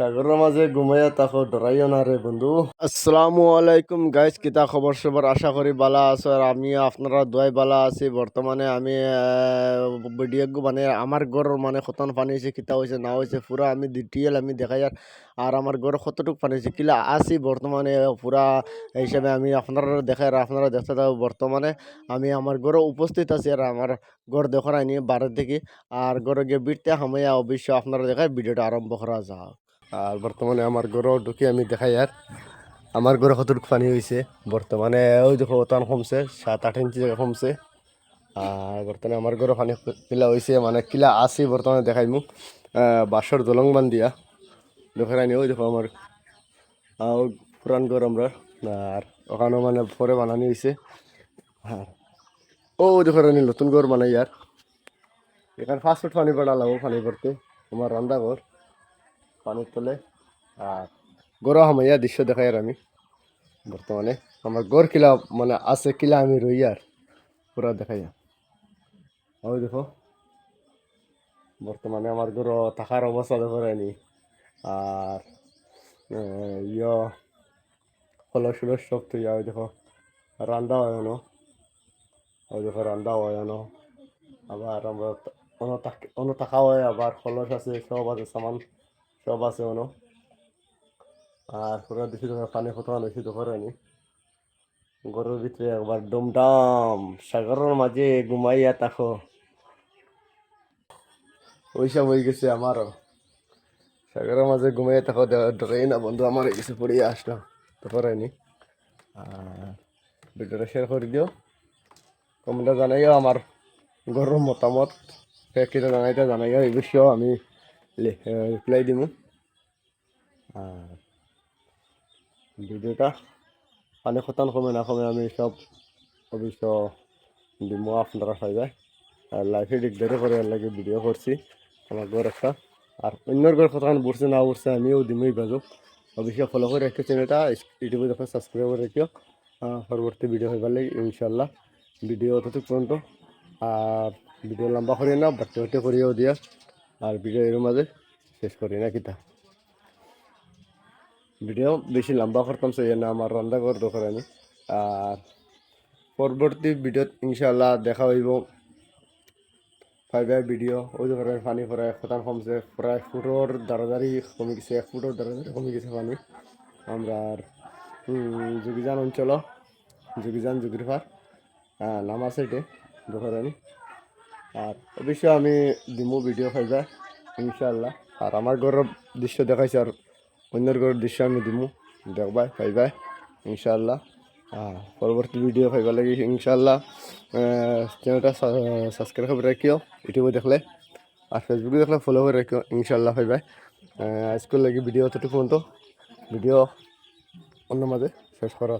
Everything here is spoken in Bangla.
সাগরের মাঝে ঘুমাইয়া তাকো ডরাইও না রে বন্ধু। আসসালামু আলাইকুম গাইস কিতা খবর সবার আশা করি বালা আছো আর আমি আপনারা দোয়াই বালা আছি। বর্তমানে আমি ভিডিও মানে আমার ঘর মানে কতন পানি হয়েছে কিতা হয়েছে না হয়েছে পুরা আমি ডিটেল আমি দেখাই আর আর আমার ঘর কতটুকু পানি হয়েছে কিলা আছি বর্তমানে পুরা হিসাবে আমি আপনারা দেখাই আর আপনারা দেখতে থাকো। বর্তমানে আমি আমার ঘরে উপস্থিত আছি আর আমার ঘর দেখার আইনি বারের থেকে। আর ঘরে গিয়ে বিটতে হামাইয়া অবশ্যই আপনারা দেখায় ভিডিওটা আরম্ভ করা যাও আর বর্তমানে আমার ঘরও ঢুকে আমি দেখাই আর আমার ঘরে কতটুকু পানি হয়েছে বর্তমানে ওই দেখো অতান কমছে সাত আট ইঞ্চি জায়গা কমছে আর বর্তমানে আমার ঘরে পানি কিলা হয়েছে মানে কিলা আছে বর্তমানে দেখাই মোক। বাঁশর দলং বান দিয়া। দেখাই নি ওই দেখো আমার পুরান ঘর আমরা আর ওখানেও মানে পরে বানানি হয়েছে আর, ও দেখো রানি নতুন ঘর বানাই আর এখানে ফার্স্ট ফুট পানি পড়া লাগবো পানি পড়তে আমার রান্দা ঘর পানির তলে আর গরম হামাইয়া দৃশ্য দেখাই আর আমি বর্তমানে আমার গড় কিলা মানে আছে কিলা আমি রই আর পুরা দেখাই আর। ওই দেখো বর্তমানে আমার গরু থাকার অবস্থা দেখো রানি আর ইয় হলো শুলো সব তুই ওই দেখো রান্দা হয় না ওই দেখো রান্দা হয় না আবার আমরা অন্য থাকা হয় আবার খলস আছে সব আছে সামান সব আছে অন্য আর পুরো বেশি তোমার পানি কত বেশি তো করেনি গরুর ভিতরে একবার ডমডাম, সাগরের মাঝে ঘুমাইয়া তাকো ওইসব হয়ে গেছে আমারও। সাগরের মাঝে ঘুমাইয়া তাকো ডরাই না বন্ধু, আমার কিছু পড়িয়ে আসলো, তো করেনি আর ভিডিওটা শেয়ার করে দিও। জানাইও আমার গরুর মতামত। কেটে জানাইতে জানাইও, এই বিষয়েও আমি রিপ্লাই দিব আর ভিডিওটা পানি খতান কমে না কমে আমি সব অবশ্য দিব আপনারা পাইবে আর লাইফে দিকদারে করে লাগে ভিডিও করছি আমার ঘর একটা। আর অন্যর ঘর কথা বুঝছে না বুঝছে আমিও দিমই বাজো। অবশ্যই ফলো করে রাখিও চ্যানেলটা ইউটিউবে দেখো সাবস্ক্রাইব করে রাখিও পরবর্তী ভিডিও হইবার লাগে ইনশাল্লাহ ভিডিও অতটুক পর্যন্ত আর ভিডিও লম্বা করি না বাড়তে বাড়তে করিও দিয়া। আর ভিডিও এর মাঝে শেষ করি না কিতা ভিডিও বেশি লম্বা করতাম, সেই জন্য আমার রান্না ঘর দোকান আমি আর পরবর্তী ভিডিওত ইনশাল্লাহ দেখা হইব। ফাইবার ভিডিও ওই ধরনের পানি প্রায় খতান কমছে, প্রায় ফুটোর দাঁড়াদাড়ি কমে গেছে, এক ফুটোর দাঁড়াদাড়ি কমে গেছে পানি। আমরা আর যোগিজান অঞ্চল যোগিজান যোগিরফার নামা সাইডে দোকানি আর অবশ্যই আমি দিমু ভিডিও পাইবা ইনশাল্লাহ আর আমার ঘরের দৃশ্য দেখাইছে আর অন্যের ঘরের দৃশ্য আমি দিমু। দেখবাই পাইবাই ইনশাল্লাহ আর পরবর্তী ভিডিও পাইবা লাগে ইনশাল্লাহ চ্যানেলটা সাবস্ক্রাইব করে রাখিও ইউটিউবে দেখলে। আর ফেসবুকে দেখলে ফলো করে রাখিও ইনশাল্লাহ পাইবাই আজকের লাগে ভিডিও অতটুকু পর্যন্ত ভিডিও অন্য মাঝে শেষ করা